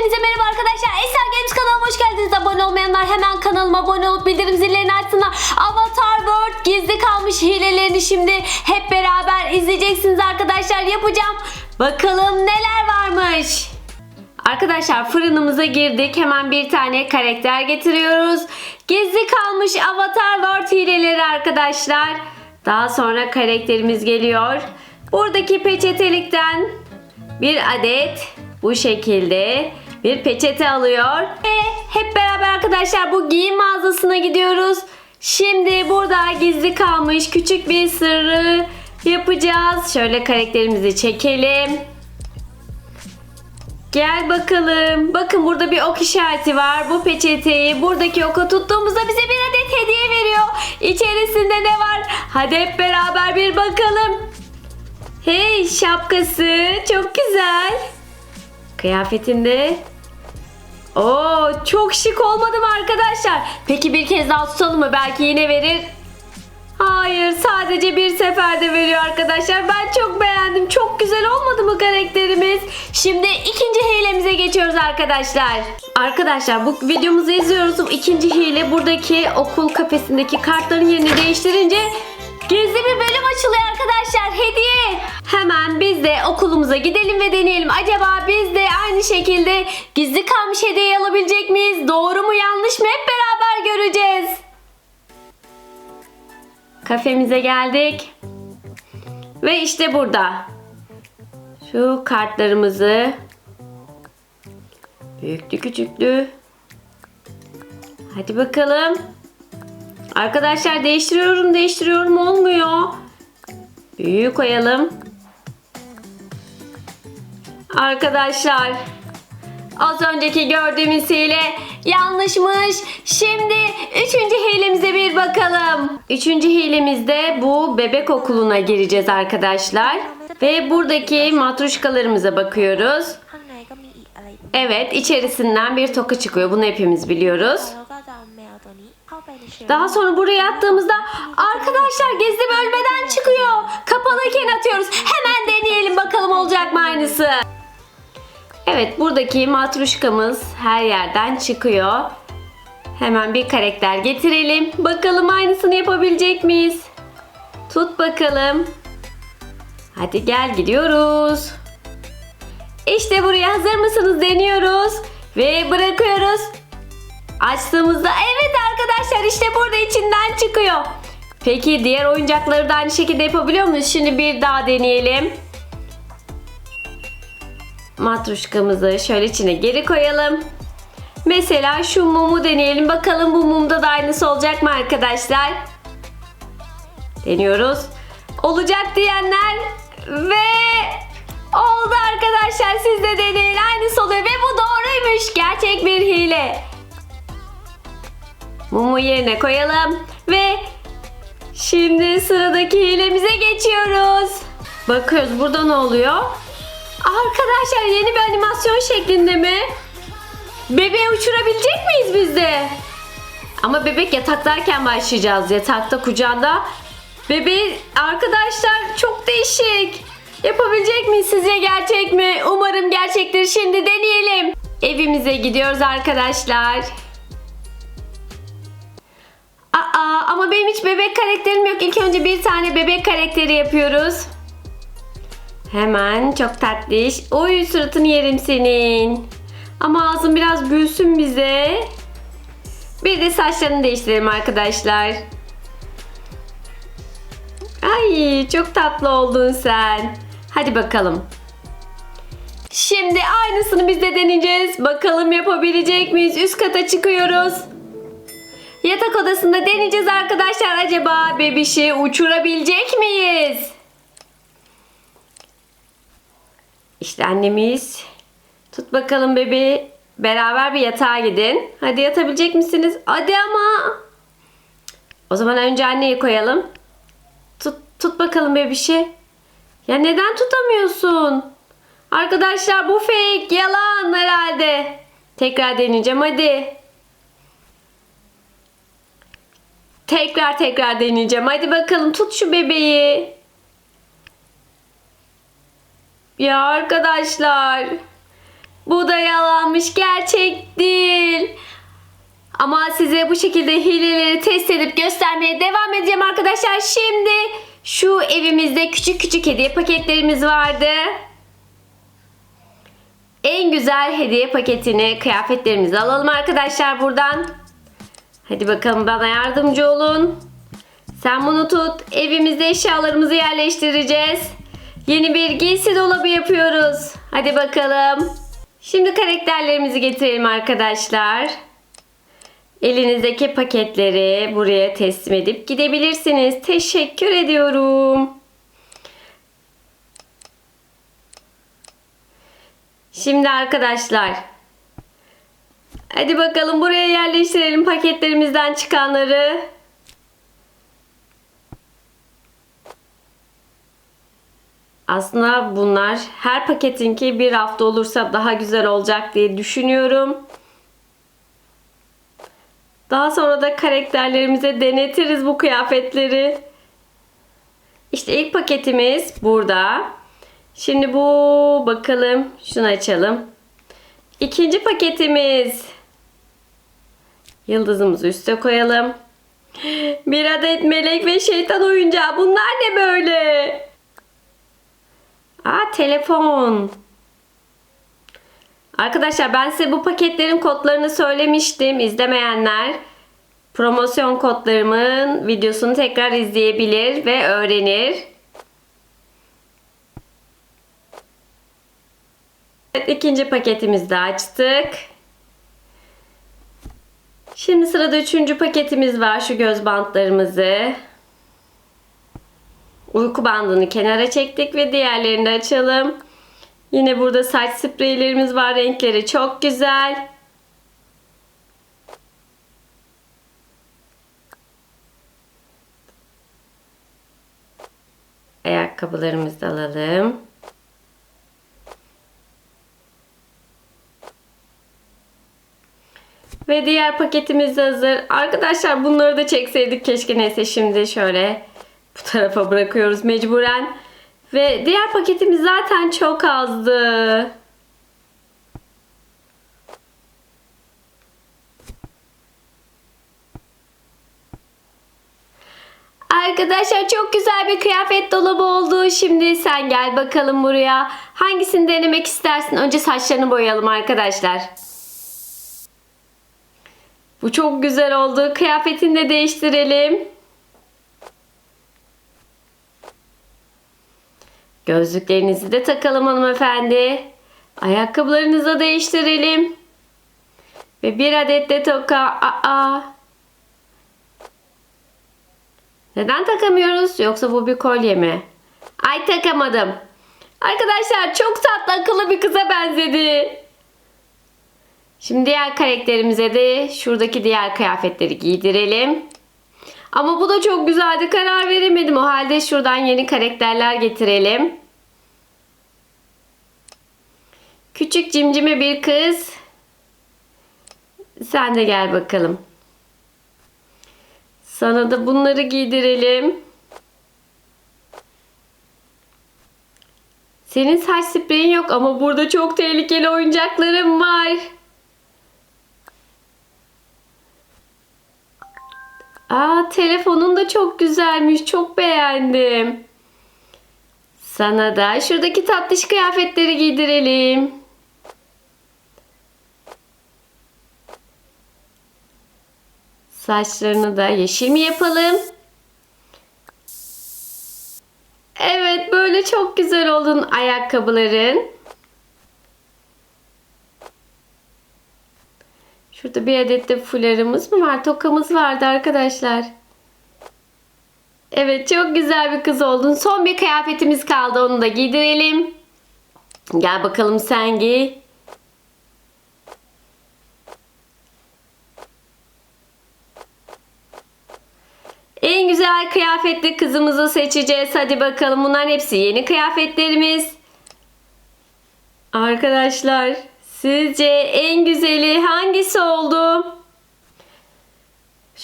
Hepinize merhaba arkadaşlar. Esra Games kanalıma hoş geldiniz. Abone olmayanlar hemen kanalıma abone olup bildirim zillerini açsınlar. Avatar World gizli kalmış hilelerini şimdi hep beraber izleyeceksiniz arkadaşlar. Yapacağım. Bakalım neler varmış. Arkadaşlar fırınımıza girdik. Hemen bir tane karakter getiriyoruz. Gizli kalmış Avatar World hileleri arkadaşlar. Daha sonra karakterimiz geliyor. Buradaki peçetelikten bir adet bu şekilde bir peçete alıyor. Ve hep beraber arkadaşlar bu giyim mağazasına gidiyoruz. Şimdi burada gizli kalmış küçük bir sırrı yapacağız. Şöyle karakterimizi çekelim. Gel bakalım. Bakın burada bir ok işareti var. Bu peçeteyi buradaki oka tuttuğumuzda bize bir adet hediye veriyor. İçerisinde ne var? Hadi hep beraber bir bakalım. Hey şapkası çok güzel. Kıyafetinde. Oo çok şık olmadı mı arkadaşlar? Peki bir kez daha tutalım mı? Belki yine verir. Hayır sadece bir seferde veriyor arkadaşlar. Ben çok beğendim. Çok güzel olmadı mı karakterimiz? Şimdi ikinci hilemize geçiyoruz arkadaşlar. Arkadaşlar bu videomuzu izliyoruz. İkinci hile buradaki okul kafesindeki kartların yerini değiştirince gizli bir bölüm açılıyor arkadaşlar. Hediye. Hemen biz de okulumuza gidelim ve deneyelim. Acaba biz de aynı şekilde gizli kalmış hediye alabilecek miyiz? Doğru mu yanlış mı? Hep beraber göreceğiz. Kafemize geldik. Ve işte burada. Şu kartlarımızı büyüklü küçüklü. Hadi bakalım. Arkadaşlar değiştiriyorum değiştiriyorum olmuyor. Büyüğü koyalım. Arkadaşlar az önceki gördüğümüz hile yanlışmış. Şimdi üçüncü hilemize bir bakalım. Üçüncü hilemizde bu bebek okuluna gireceğiz arkadaşlar. Ve buradaki matruşkalarımıza bakıyoruz. Evet içerisinden bir toka çıkıyor. Bunu hepimiz biliyoruz. Daha sonra buraya attığımızda arkadaşlar gizli bölmeden çıkıyor. Kapalıyken atıyoruz. Hemen deneyelim bakalım olacak mı aynısı. Evet buradaki matruşkamız her yerden çıkıyor. Hemen bir karakter getirelim. Bakalım aynısını yapabilecek miyiz? Tut bakalım. Hadi gel gidiyoruz. İşte buraya hazır mısınız deniyoruz. Ve bırakıyoruz. Açtığımızda evet arkadaşlar işte burada içinden çıkıyor. Peki diğer oyuncakları da aynı şekilde yapabiliyor muyuz? Şimdi bir daha deneyelim. Matruşkamızı şöyle içine geri koyalım. Mesela şu mumu deneyelim. Bakalım bu mumda da aynısı olacak mı arkadaşlar? Deniyoruz. Olacak diyenler ve oldu arkadaşlar. Siz de deneyin. Aynısı oluyor ve bu doğruymuş. Gerçek bir hile. Mumu yerine koyalım ve şimdi sıradaki hilemize geçiyoruz. Bakıyoruz burada ne oluyor? Arkadaşlar yeni bir animasyon şeklinde mi? Bebeği uçurabilecek miyiz biz de? Ama bebek yataktayken başlayacağız. Yatakta kucağında. Bebeği arkadaşlar çok değişik. Yapabilecek miyiz sizce gerçek mi? Umarım gerçektir. Şimdi deneyelim. Evimize gidiyoruz arkadaşlar. Aa ama benim hiç bebek karakterim yok. İlk önce bir tane bebek karakteri yapıyoruz. Hemen çok tatlış. Oy suratını yerim senin. Ama ağzın biraz gülsün bize. Bir de saçlarını değiştirelim arkadaşlar. Ay çok tatlı oldun sen. Hadi bakalım. Şimdi aynısını biz de deneyeceğiz. Bakalım yapabilecek miyiz? Üst kata çıkıyoruz. Yatak odasında deneyeceğiz arkadaşlar. Acaba bebişi uçurabilecek miyiz? İşte annemiz. Tut bakalım bebeği. Beraber bir yatağa gidin. Hadi yatabilecek misiniz? Hadi ama. O zaman önce anneyi koyalım. Tut, tut bakalım bebişi. Ya neden tutamıyorsun? Arkadaşlar bu fake. Yalan herhalde. Tekrar deneyeceğim hadi. Tekrar tekrar deneyeceğim. Hadi bakalım tut şu bebeği. Ya arkadaşlar. Bu da yalanmış. Gerçek değil. Ama size bu şekilde hileleri test edip göstermeye devam edeceğim arkadaşlar. Şimdi şu evimizde küçük küçük hediye paketlerimiz vardı. En güzel hediye paketini kıyafetlerimizi alalım arkadaşlar buradan. Hadi bakalım bana yardımcı olun. Sen bunu tut. Evimizde eşyalarımızı yerleştireceğiz. Yeni bir giysi dolabı yapıyoruz. Hadi bakalım. Şimdi karakterlerimizi getirelim arkadaşlar. Elinizdeki paketleri buraya teslim edip gidebilirsiniz. Teşekkür ediyorum. Şimdi arkadaşlar hadi bakalım buraya yerleştirelim paketlerimizden çıkanları. Aslında bunlar her paketinki bir hafta olursa daha güzel olacak diye düşünüyorum. Daha sonra da karakterlerimize denetiriz bu kıyafetleri. İşte ilk paketimiz burada. Şimdi bu bakalım şunu açalım. İkinci paketimiz. Yıldızımızı üste koyalım. Bir adet melek ve şeytan oyuncağı. Bunlar ne böyle? Aa telefon. Arkadaşlar ben size bu paketlerin kodlarını söylemiştim. İzlemeyenler promosyon kodlarımın videosunu tekrar izleyebilir ve öğrenir. Evet, ikinci paketimizi de açtık. Şimdi sırada üçüncü paketimiz var. Şu göz bantlarımızı. Uyku bandını kenara çektik ve diğerlerini de açalım. Yine burada saç spreylerimiz var. Renkleri çok güzel. Ayakkabılarımızı da alalım. Ve diğer paketimiz de hazır. Arkadaşlar bunları da çekseydik keşke neyse şimdi şöyle bu tarafa bırakıyoruz mecburen. Ve diğer paketimiz zaten çok azdı. Arkadaşlar çok güzel bir kıyafet dolabı oldu. Şimdi sen gel bakalım buraya. Hangisini denemek istersin? Önce saçlarını boyayalım arkadaşlar. Bu çok güzel oldu. Kıyafetini de değiştirelim. Gözlüklerinizi de takalım hanımefendi. Ayakkabılarınızı da değiştirelim. Ve bir adet de toka. Aa. Neden takamıyoruz? Yoksa bu bir kolye mi? Ay takamadım. Arkadaşlar çok tatlı akıllı bir kıza benzedi. Şimdi diğer karakterimize de şuradaki diğer kıyafetleri giydirelim. Ama bu da çok güzeldi. Karar veremedim. O halde şuradan yeni karakterler getirelim. Küçük cimcime bir kız. Sen de gel bakalım. Sana da bunları giydirelim. Senin saç spreyin yok ama burada çok tehlikeli oyuncaklarım var. Aa telefonun da çok güzelmiş. Çok beğendim. Sana da şuradaki tatlış kıyafetleri giydirelim. Saçlarını da yeşil mi yapalım? Evet böyle çok güzel oldun ayakkabıların. Şurada bir adet de fularımız mı var? Tokamız vardı arkadaşlar. Evet çok güzel bir kız oldun. Son bir kıyafetimiz kaldı. Onu da giydirelim. Gel bakalım sen giy. En güzel kıyafetli kızımızı seçeceğiz. Hadi bakalım bunların hepsi yeni kıyafetlerimiz. Arkadaşlar sizce en güzeli hangisi oldu?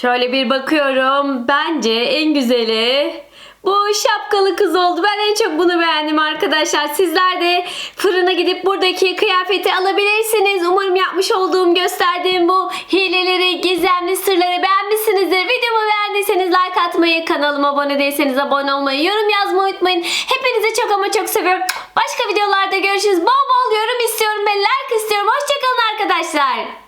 Şöyle bir bakıyorum. Bence en güzeli Bu şapkalı kız oldu. Ben en çok bunu beğendim arkadaşlar. Sizler de fırına gidip buradaki kıyafeti alabilirsiniz. Umarım yapmış olduğum, gösterdiğim bu hileleri, gizemli sırları beğenmişsinizdir. Videomu beğendiyseniz like atmayı, kanalıma abone değilseniz abone olmayı, yorum yazmayı unutmayın. Hepinizi çok ama çok seviyorum. Başka videolarda görüşürüz. Bol bol yorum istiyorum ve like istiyorum. Hoşçakalın arkadaşlar.